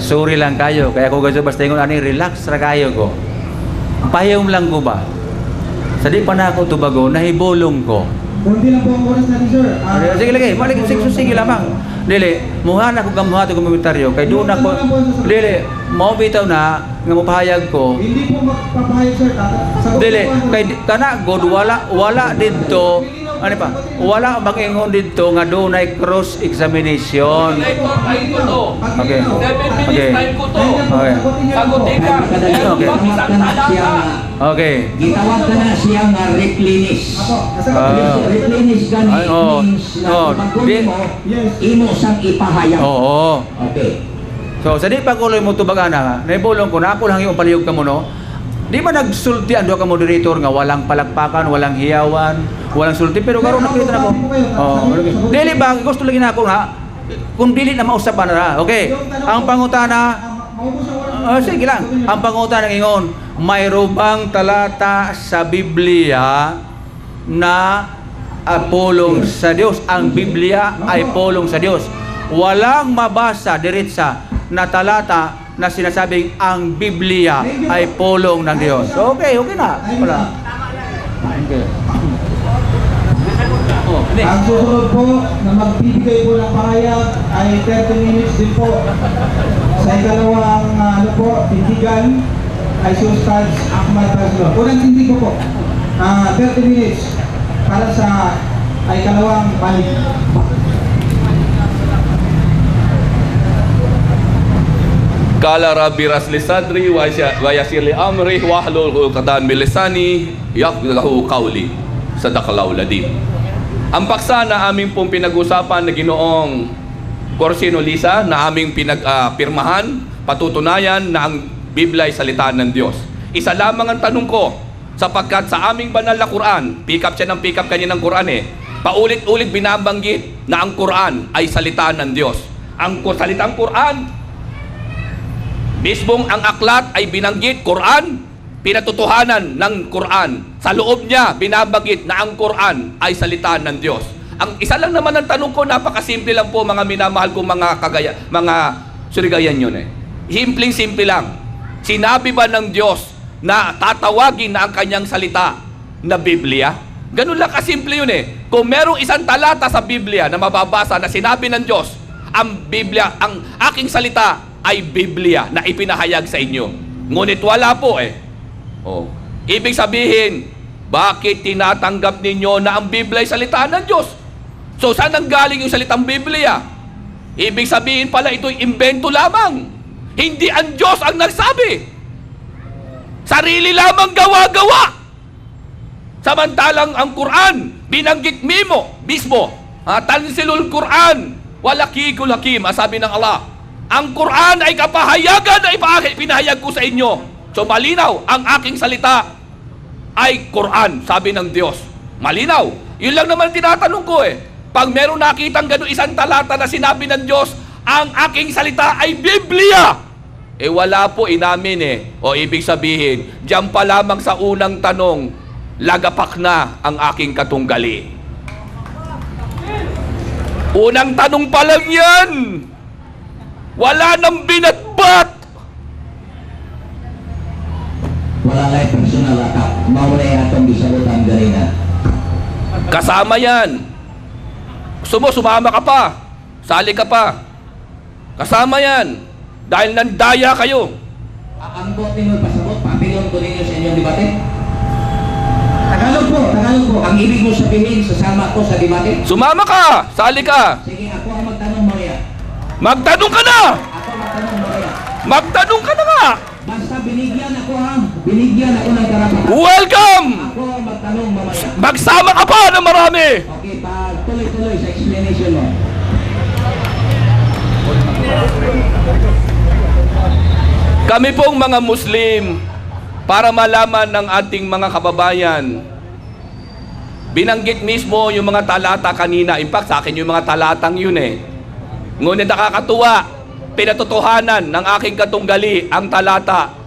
Sorry lang kayo. Kaya ko gusto basta ingon ani relax ra kayo ko. Payong lang ko ba? Sa di pa na ako tubago, nahibulong ko. Kunti lang po ang oras natin, sir. Ah, Sige, lagi, malik sige, sige lamang. Dili, muha na ko gamuha to komentaryo kay doon ako. Dili, mao bitaw na nga mopahayag ko. Hindi po magpapahayag, sir. Dili, kay kana god wala wala didto ano pa? Wala magingon didto nga doon ay cross examination. Okay. 7 minutes Okay. time ko to. Okay. Okay. Okay. Gitawag ka na siya nga nasa Ah. replenish gani Ay, oo. means na Oo. pagkunin Di- imo sang ipahayag. Oo. Okay. So, sa di pa ko mo tubagana, naibulong ko na ako lang yung palihog ka mo no. Di ba nagsulti ang duha ka moderator nga walang palakpakan, walang hiyawan, walang sulti pero karon nakita na ko. Oh, okay. Dili ba gusto lagi na ako nga kung dili na mausapan na. Okay. Ang pangutana. Oh, sige lang. Ang pangutana ng ingon, mayro bang talata sa Biblia na pulong sa Diyos? Ang Biblia ay pulong sa Diyos. Walang mabasa diretsa na talata na sinasabing ang Biblia ay pulong ng Diyos. Okay, okay na. Wala. Okay. Oh, hindi. Ang susunod po na magbibigay po ng pahayag ay 30 minutes din po. Sa ikalawang ah, ano po, titigan ay si Ustad Ahmad Baslo. Unang tindig ko po, ah, 30 minutes para sa ikalawang balik. Kala Rabbi Rasli Sadri wa yasirli amri wa halul qatan bilisani yaqdahu qawli. Sadaqallahu ladim. Ang paksa na aming pong pinag-usapan na ginoong Corsino Lisa na aming pinagpirmahan, ah, uh, patutunayan na ang Biblia ay salita ng Diyos. Isa lamang ang tanong ko, sapagkat sa aming banal na Quran, pick up siya ng pick up kanya ng Quran eh, paulit-ulit binabanggit na ang Quran ay salita ng Dos. Ang salitang Quran Mismong ang aklat ay binanggit, Quran, pinatutuhanan ng Quran. Sa loob niya, binabanggit na ang Quran ay salita ng Diyos. Ang isa lang naman ang tanong ko, napakasimple lang po mga minamahal ko mga kagaya, mga surigayan yun eh. Simpleng-simple lang. Sinabi ba ng Diyos na tatawagin na ang kanyang salita na Biblia? Ganun lang kasimple yun eh. Kung merong isang talata sa Biblia na mababasa na sinabi ng Diyos, ang Biblia, ang aking salita ay Biblia na ipinahayag sa inyo. Ngunit wala po eh. Oh. Ibig sabihin, bakit tinatanggap ninyo na ang Biblia ay salita ng Diyos? So saan ang galing yung salitang Biblia? Ibig sabihin pala ito'y imbento lamang. Hindi ang Diyos ang nagsabi. Sarili lamang gawa-gawa. Samantalang ang Quran, binanggit mimo, mismo, ha, tansilul Quran, walakikul hakim, sabi ng Allah. Ang Quran ay kapahayagan na ipahi- pinahayag ko sa inyo. So malinaw, ang aking salita ay Quran, sabi ng Diyos. Malinaw. Yun lang naman tinatanong ko eh. Pag meron nakitang gano'n isang talata na sinabi ng Diyos, ang aking salita ay Biblia. Eh wala po inamin eh. O ibig sabihin, diyan pa lamang sa unang tanong, lagapak na ang aking katunggali. Unang tanong pa lang yan. Wala nang binatbat. Wala lay personal attack. Mauna yung atong gisagutan ganina. Kasama yan. Gusto mo, sumama ka pa. Sali ka pa. Kasama yan. Dahil nandaya kayo. Ang bote mo pasabot, papilyon ko ninyo sa inyong debate. Tagalog po, Tagalog po. Ang ibig mo sabihin, sasama ko sa debate? Sumama ka. Sali ka. Sige, ako ang magtanong. Magtanong ka na. Ako magtanong. Magtanong ka na nga. Basta binigyan ako ha. Binigyan ako ng karapatan. Welcome. Ako ang magtanong mamaya. Magsama ka pa ng marami. Okay, pa tuloy-tuloy sa explanation mo. Kami pong mga Muslim, para malaman ng ating mga kababayan, binanggit mismo yung mga talata kanina. In fact, sa akin yung mga talatang yun eh. Ngunit nakakatuwa, pinatotohanan ng aking katunggali ang talata